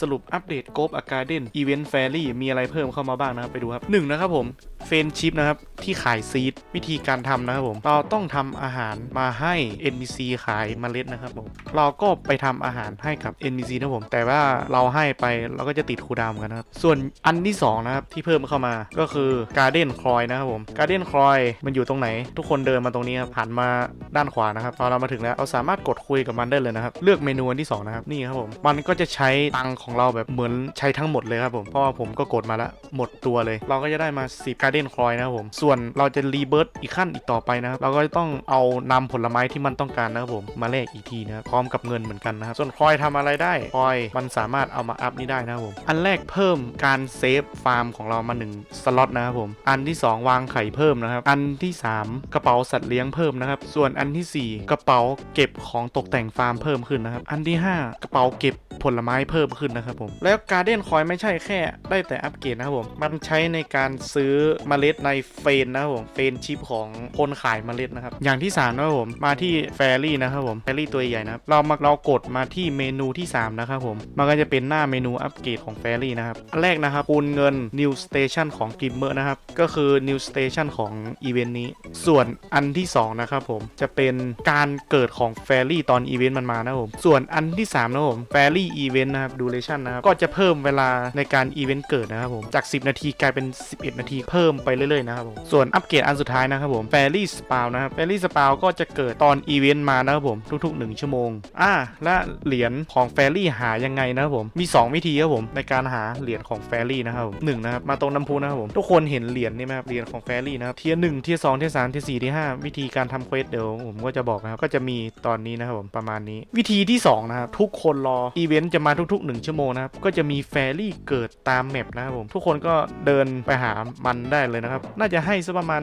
สรุปอัปเดตโกบอาการ์เดนอีเวนต์แฟรี่มีอะไรเพิ่มเข้ามาบ้างนะครับ ไปดูครับหนึ่งนะครับผมเฟนชิพนะครับ ที่ขายซีดวิธีการทำนะครับผม เราต้องทำอาหารมาให้ NPC ขายเมล็ดนะครับผม เราก็ไปทำอาหารให้กับ NPC นะครับผม แต่ว่าเราให้ไปเราก็จะติดคูดามกันนะครับ ส่วนอันที่สองนะครับที่เพิ่มเข้ามาก็คือการ์เดนคอยนะครับผมการ์เดนคอยมันอยู่ตรงไหน ทุกคนเดินมาตรงนี้ครับหันมาด้านขวานะครับพอเรามาถึงแล้วเราสามารถกดคุยกับมันได้เลยนะครับ เลือกเมนูอันที่สองนะครับนี่ครับผมมันก็จะใช้ตังของเราแบบเหมือนใช้ทั้งหมดเลยครับผมเพราะว่าผมก็กดมาแล้วหมดตัวเลย เราก็จะได้มา10การ์เดนคอยนะครับผมส่วนเราจะรีเบิร์ตอีกขั้นอีกต่อไปนะครับเราก็ต้องเอานำผลไม้ที่มันต้องการนะครับผมมาแลกอีกทีนะครับพร้อมกับเงินเหมือนกันนะครับส่วนคอยทำอะไรได้คอยมันสามารถเอามาอัพนี่ได้นะครับผมอันแรกเพิ่มการเซฟฟาร์มของเรามา1สล็อตนะครับผมอันที่สองวางไข่เพิ่มนะครับอันที่สามกระเป๋าสัตว์เลี้ยงเพิ่มนะครับส่วนอันที่สี่กระเป๋าเก็บของตกแต่งฟาร์มเพิ่มขึ้นนะครับอันที่ห้ากระเป๋าเก็บผลไม้เพิ่มขึ้นนะครับผม แล้วการ์เด้นคอยไม่ใช่แค่ได้แต่อัปเกรดนะครับผม มันใช้ในการซื้อเมล็ดในเฟนนะครับผม เฟนชิปของคนขายเมล็ดนะครับ อย่างที่สามนะครับผม มาที่แฟรี่นะครับผม แฟรี่ตัวใหญ่นะครับ เรามาเรากดมาที่เมนูที่สามนะครับผม มันก็จะเป็นหน้าเมนูอัปเกรดของแฟรี่นะครับ อันแรกนะครับคูณเงิน New Station ของกิมเมอร์นะครับ ก็คือ New Station ของอีเวนต์นี้ ส่วนอันที่สองนะครับผม จะเป็นการเกิดของแฟรี่ตอนอีเวนต์มันมานะครับผม ส่วนอันที่สามนะครับผม แฟรี่อีเวนต์นะครับ ดูเลชันนะครับก็จะเพิ่มเวลาในการอีเวนต์เกิดนะครับผมจาก 10 นาทีกลายเป็น 11 นาทีเพิ่มไปเรื่อยๆนะครับผมส่วนอัปเกรดอันสุดท้ายนะครับผมแฟรี่สปาวนะครับแฟรี่สปาวก็จะเกิดตอนอีเวนต์มานะครับผมทุกๆ 1 ชั่วโมงอ่าและเหรียญของแฟรี่หายังไงนะครับผมมี 2 วิธีครับผมในการหาเหรียญของแฟรี่นะครับหนึ่งนะครับมาตรงน้ำพุนะครับผมทุกคนเห็นเหรียญนี่ไหมครับเหรียญของแฟรี่นะครับเทียหนึ่งเทียสองเทียสามเทียสี่เทียห้าวิธีการทำเควสเดี๋ยวผมก็จะบอกนะครับก็จะมีตอนนี้นะครับผมประมาณนี้ วิธีที่สองนะครับทุกคนรออีเวนต์จะมาทุกๆ1ชั่วโมงนะครับ ก็จะมีแฟรี่เกิดตามแมปนะครับผม ทุกคนก็เดินไปหามันได้เลยนะครับ น่าจะให้สักประมาณ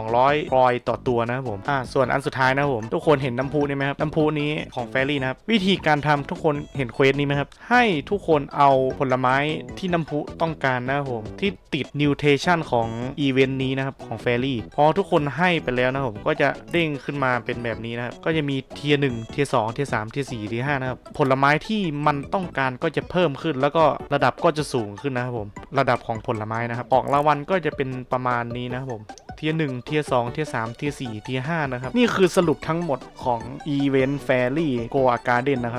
200รอยต่อตัวนะครับผม อ่า ส่วนอันสุดท้ายนะครับผม ทุกคนเห็นน้ำพุนี่ไหมครับ น้ำพุนี้ของแฟรี่นะครับ วิธีการทำทุกคนเห็นเควสนี้ไหมครับ ให้ทุกคนเอาผลไม้ที่น้ำพุต้องการนะครับผม ที่ติดนิวเทชันของอีเวนต์นี้นะครับของแฟรี่ พอทุกคนให้ไปแล้วนะครับผม ก็จะเด้งขึ้นมาเป็นแบบนี้นะครับ ก็จะมีเทียร์หนึ่งเทียร์สองเทียร์สามเทียร์สี่เทียร์ห้านะครับ ผลไม้ที่มันต้องการก็จะเพิ่มขึ้น แล้วก็ระดับก็จะสูงขึ้นนะครับผม ระดับของผลไม้นะครับของรางวัลก็จะเป็นประมาณนี้นะครับผมเทียร์หนึ่งเทียร์สองเทียร์สามเทียร์สี่เทียร์ห้านะครับ นี่คือสรุปทั้งหมดของอีเวนต์แฟรี่โกอาการ์เดนนะครับ